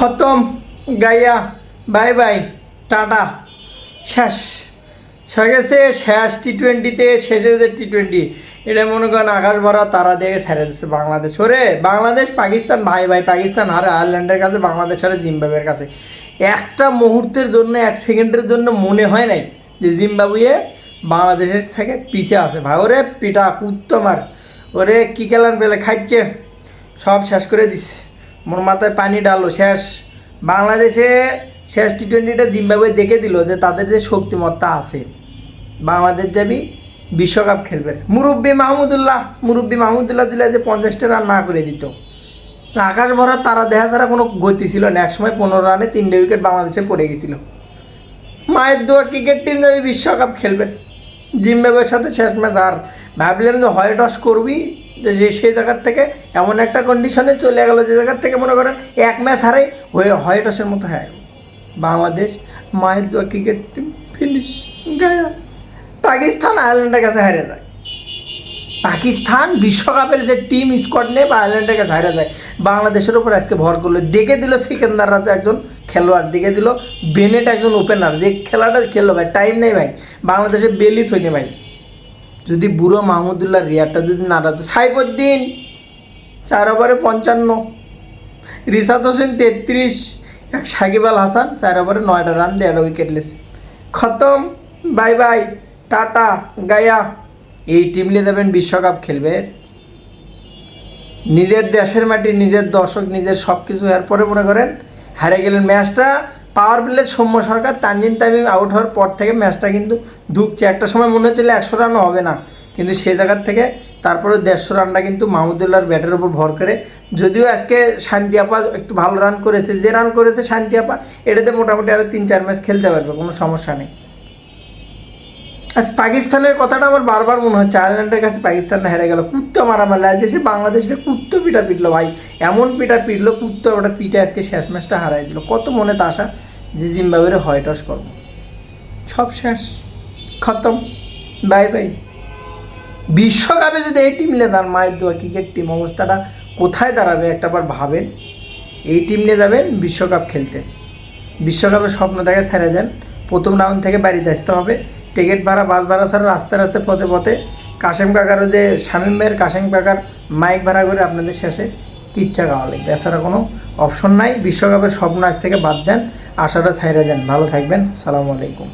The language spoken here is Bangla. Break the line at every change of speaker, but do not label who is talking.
খতম, গাইয়া, বাই বাই, টাটা। শেষ। হয়ে গেছে শেষ টি টোয়েন্টিতে শেষের যে টি টোয়েন্টি এটা মনে করেন আকাশ ভরা তারা দেখে ছেড়ে দিচ্ছে বাংলাদেশ। ওরে, বাংলাদেশ, পাকিস্তান ভাই ভাই পাকিস্তান আর আয়ারল্যান্ডের কাছে, বাংলাদেশ হারে জিম্বাবুয়ের কাছে। একটা মুহূর্তের জন্য, এক সেকেন্ডের জন্য মনে হয় নাই যে জিম্বাবুয়ে বাংলাদেশের থেকে পিছে আছে। ভাই, ওরে পিটা কুত্তমার ওরে, কী খেলান পেলে, খাইছে। সব শেষ করে দিস। মোর মাথায় পানি ডালো শেষ। বাংলাদেশে শেষ টি টোয়েন্টিটা জিম্বাবুয়ে দেখে দিল যে তাদের যে শক্তিমত্তা আছে। বাংলাদেশ যাবি বিশ্বকাপ খেলবে। মুরব্বী মাহমুদুল্লাহ মুরব্বী মাহমুদুল্লাহ দিলে যে পঞ্চাশটা রান না করে দিত। আকাশ ভরা তারা দেখা ছাড়া কোনো গতি ছিল না। একসময় পনেরো রানে তিনটে উইকেট বাংলাদেশে পড়ে গেছিল। মায়ের দোয়া ক্রিকেট টিম যাবে বিশ্বকাপ খেলবে। জিম্বাবুয়ের সাথে শেষ ম্যাচ আর ভাবলাম যে হয় টস করবি যে সেই জায়গার থেকে এমন একটা কন্ডিশনে চলে গেল যে জায়গার থেকে মনে করেন এক ম্যাচ হারাই হয়ে হয় টসের মতো হয়ে গেল। বাংলাদেশ মায়ের দোয়া ক্রিকেট টিম ফিনিশ গায়া পাকিস্তান আয়ারল্যান্ডের কাছে হেরে যায়। পাকিস্তান বিশ্বকাপের যে টিম স্কোয়াড নেই বা আয়ারল্যান্ডের কাছে হারে যায়, বাংলাদেশের উপর আজকে ভর করল। দেখে দিল সিকেন্দার রাজা একজন খেলোয়াড়, দেখে দিল বেনেট একজন ওপেনার যে খেলাটা খেললো ভাই টাইম নেই ভাই। বাংলাদেশে বেলি থইনি ভাই। যদি বুড়ো মাহমুদুল্লাহ রিয়ারটা যদি না রাখতো সাইফুদ্দিন, চার ওভারে পঞ্চান্ন রিসাদ হোসেন তেত্রিশ, এক সাকিব আল হাসান, চার ওভারে নয়টা রান দিয়ে উইকেট লেছে। খতম বাই বাই টাটা, গায়া। এই টিম নিয়ে যাবেন বিশ্বকাপ খেলবে। নিজের দেশের মাটি, নিজের দর্শক, নিজের সব কিছু এরপরে মনে করেন, হারে গেলেন ম্যাচটা পাওয়ার প্লের সৌম্য সরকার তানজিন তামিম আউট হওয়ার পর থেকে ম্যাচটা কিন্তু ধুকছে। একটা সময় মনে হচ্ছিল একশো রানও হবে না। কিন্তু সে জায়গার থেকে তারপরে দেড়শো রানটা কিন্তু মাহমুদুল্লাহর ব্যাটের উপর ভর করে। যদিও আজকে শান্তি আপা একটু ভালো রান করেছে। যে রান করেছে শান্তি আপা এটাতে মোটামুটি আরও তিন চার ম্যাচ খেলতে পারবে, কোনো সমস্যা নেই। আজ পাকিস্তানের কথাটা আমার বারবার মনে হচ্ছে। আয়ারল্যান্ডের কাছে পাকিস্তান হেরে গেল। কুত্তো মারামারি আছে সে বাংলাদেশে কুত্তো পিটা পিটলো ভাই। এমন পিটা পিটলো, কুত্তো ওটা পিঠে আজকে শেষ ম্যাচটা হারাই দিল। কত মনে তা আশা যে জিম্বাবুয়ের হয় টস করব। সব শেষ, খতম। Bye bye. বিশ্বকাপে যদি এই টিম নিয়ে দাঁড়ান মায়ের দোয়া, ক্রিকেট টিম অবস্থাটা কোথায় দাঁড়াবে একটাবার ভাবেন। এই টিম নিয়ে যাবেন বিশ্বকাপ খেলতে। বিশ্বকাপের স্বপ্ন দেখে ছেড়ে দেন। প্রথম রাউন্ড থেকে বাড়িতে আসতে হবে। টিকিট ভাড়া, বাস ভাড়া ছাড়া আস্তে আস্তে পথে পথে। কাশেম কাকারও যে শামীম ভাইয়ের, কাশেম কাকার মাইক ভাড়া করে আপনাদের শেষে কিচ্ছা খাওয়া লাগবে। এছাড়া কোনো অপশন নাই। বিশ্বকাপের স্বপ্ন আজ থেকে বাদ দেন। আশাটা ছাইড়ে দেন। ভালো থাকবেন। সালামু আলাইকুম।